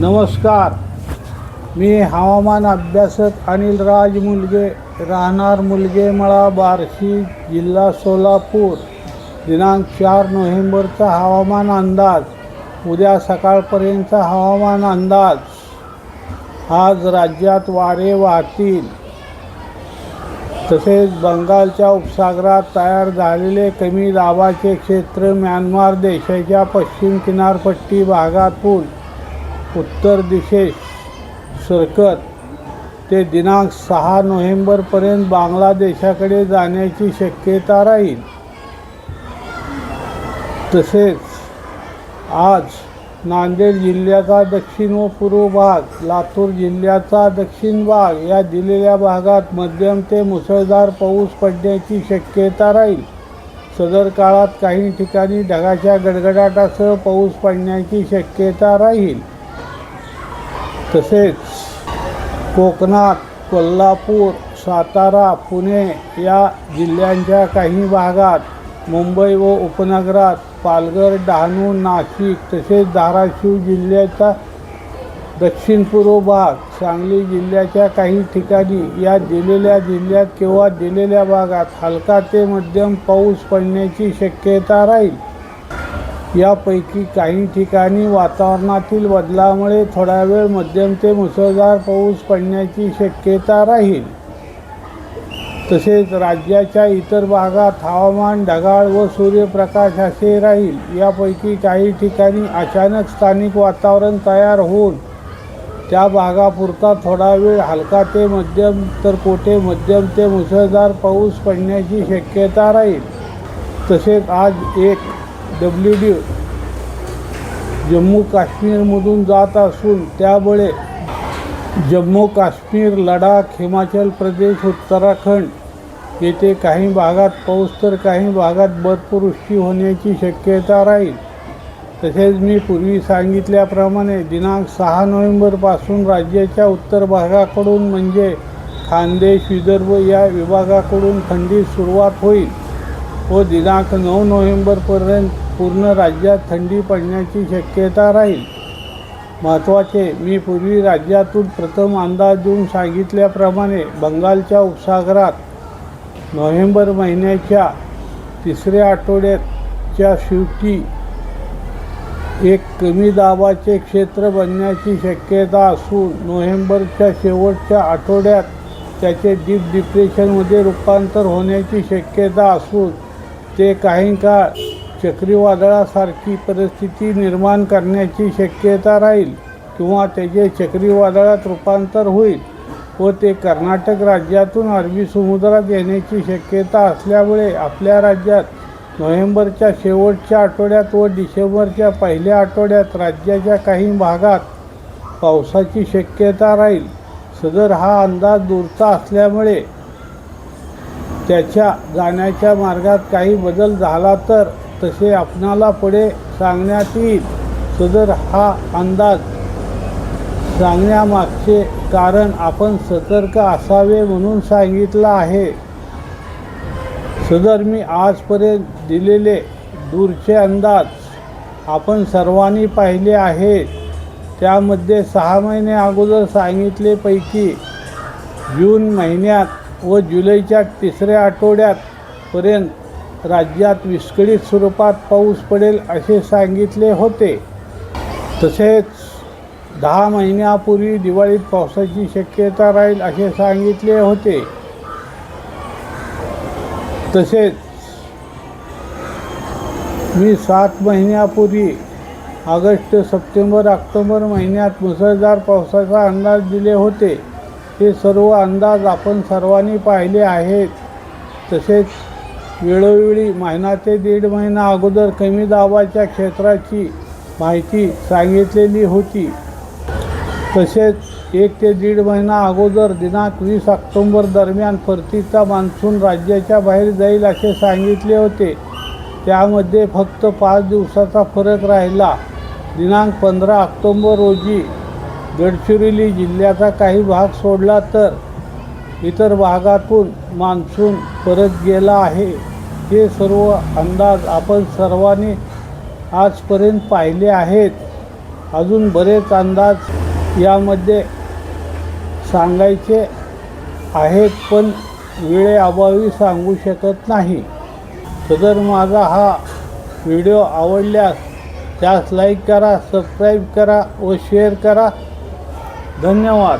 नमस्कार. मी हवामान अभ्यासक अनिल राज मुलगे राहणार मुलगेमळा बार्शी जिल्हा सोलापूर. दिनांक चार नोव्हेंबरचा हवामान अंदाज. उद्या सकाळपर्यंतचा हवामान अंदाज. आज राज्यात वारे वाहतील. तसेच बंगालच्या उपसागरात तयार झालेले कमी दाबाचे क्षेत्र म्यानमार देशाच्या पश्चिम किनारपट्टी भागातून उत्तर दिशेस सरकत. ते दिनांक सहा नोव्हेंबरपर्यंत बांगलादेशाकडे जाण्याची शक्यता राहील. तसेच आज नांदेड जिल्ह्याचा दक्षिण व पूर्व भाग लातूर जिल्ह्याचा दक्षिण भाग या दिलेल्या भागात मध्यम ते मुसळधार पाऊस पडण्याची शक्यता राहील. सदर काळात काही ठिकाणी ढगाच्या गडगडाटासह पाऊस पडण्याची शक्यता राहील. तसेच कोकणात कोल्हापूर सातारा पुणे या जिल्ह्यांच्या काही भागात मुंबई व उपनगरात पालघर डहाणू नाशिक तसेच धाराशिव जिल्ह्याचा दक्षिण पूर्व भाग सांगली जिल्ह्याच्या काही ठिकाणी या दिलेल्या जिल्ह्यात किंवा दिलेल्या भागात हलका ते मध्यम पाऊस पडण्याची शक्यता राहील. यापैकी काही ठिकाणी वातावरणातील बदलामुळे थोडा वेळ मध्यम ते मुसळधार पाऊस पडण्याची शक्यता राहील. तसेच राज्याच्या इतर भागात हवामान ढगाळ व सूर्यप्रकाश असे राहील. यापैकी काही ठिकाणी अचानक स्थानिक वातावरण तयार होऊन त्या भागापुरता थोडा वेळ हलका ते मध्यम तर कोठे मध्यम ते मुसळधार पाऊस पडण्याची शक्यता राहील. तसेच आज एक डब्ल्यू डी जम्मू काश्मीरमधून जात असून त्यामुळे जम्मू काश्मीर लडाख हिमाचल प्रदेश उत्तराखंड येथे काही भागात पाऊस तर काही भागात बर्फवृष्टी होण्याची शक्यता राहील. तसेच मी पूर्वी सांगितल्याप्रमाणे दिनांक सहा नोव्हेंबरपासून राज्याच्या उत्तर भागाकडून म्हणजे खानदेश विदर्भ या विभागाकडून थंडी सुरुवात होईल व दिनांक नऊ नोव्हेंबरपर्यंत पूर्ण राज्यात थंडी पडण्याची शक्यता राहील. महत्त्वाचे मी पूर्वी राज्यातून प्रथम अंदाज देऊन सांगितल्याप्रमाणे बंगालच्या उपसागरात नोव्हेंबर महिन्याच्या तिसऱ्या आठवड्याच्या शेवटी एक कमी दाबाचे क्षेत्र बनण्याची शक्यता असून नोव्हेंबरच्या शेवटच्या आठवड्यात त्याचे डीप डिप्रेशनमध्ये रूपांतर होण्याची शक्यता असून ते काही काळ चक्रीवादळासारखी परिस्थिती निर्माण करण्याची शक्यता राहील किंवा त्याचे चक्रीवादळात रूपांतर होईल व ते कर्नाटक राज्यातून अरबी समुद्रात येण्याची शक्यता असल्यामुळे आपल्या राज्यात नोव्हेंबरच्या शेवटच्या आठवड्यात व डिसेंबरच्या पहिल्या आठवड्यात राज्याच्या काही भागात पावसाची शक्यता राहील. सदर हा अंदाज दूरचा असल्यामुळे त्याच्या जाण्याच्या मार्गात काही बदल झाला तर तसे आपणाला पुढे सांगण्यात येईल सदर हा अंदाज सांगण्यामागचे कारण आपण सतर्क असावे म्हणून सांगितलं आहे. सदर मी आजपर्यंत दिलेले दूरचे अंदाज आपण सर्वांनी पाहिले आहेत. त्यामध्ये सहा महिने अगोदर सांगितलेपैकी जून महिन्यात व जुलैच्या तिसऱ्या आठवड्यात पर्यंत राज्यात विस्कळीत स्वरूपात पाऊस पडेल असे सांगितले होते. तसेच दहा महिन्यापूर्वी दिवाळीत पावसाची शक्यता राहील असे सांगितले होते. तसेच मी सात महिन्यापूर्वी ऑगस्ट सप्टेंबर ऑक्टोबर महिन्यात मुसळधार पावसाचा अंदाज दिले होते. हे सर्व अंदाज आपण सर्वांनी पाहिले आहेत. तसेच वेळोवेळी महिना ते दीड महिना अगोदर कमी दाबाच्या क्षेत्राची माहिती सांगितलेली होती. तसेच एक ते दीड महिना अगोदर दिनांक वीस ऑक्टोंबर दरम्यान परतीचा मान्सून राज्याच्या बाहेर जाईल असे सांगितले होते. त्यामध्ये फक्त पाच दिवसाचा फरक राहिला. दिनांक पंधरा ऑक्टोंबर रोजी गडचिरोली जिल्ह्याचा काही भाग सोडला तर इतर भागातून मान्सून परत गेला आहे. हे सर्व अंदाज आपण सर्वांनी आजपर्यंत पाहिले आहेत. अजून बरेच अंदाज यामध्ये सांगायचे आहेत पण वेळेअभावी सांगू शकत नाही. सदर माझा हा व्हिडिओ आवडल्यास त्यास लाईक करा सबस्क्राईब करा व शेअर करा. धन्यवाद.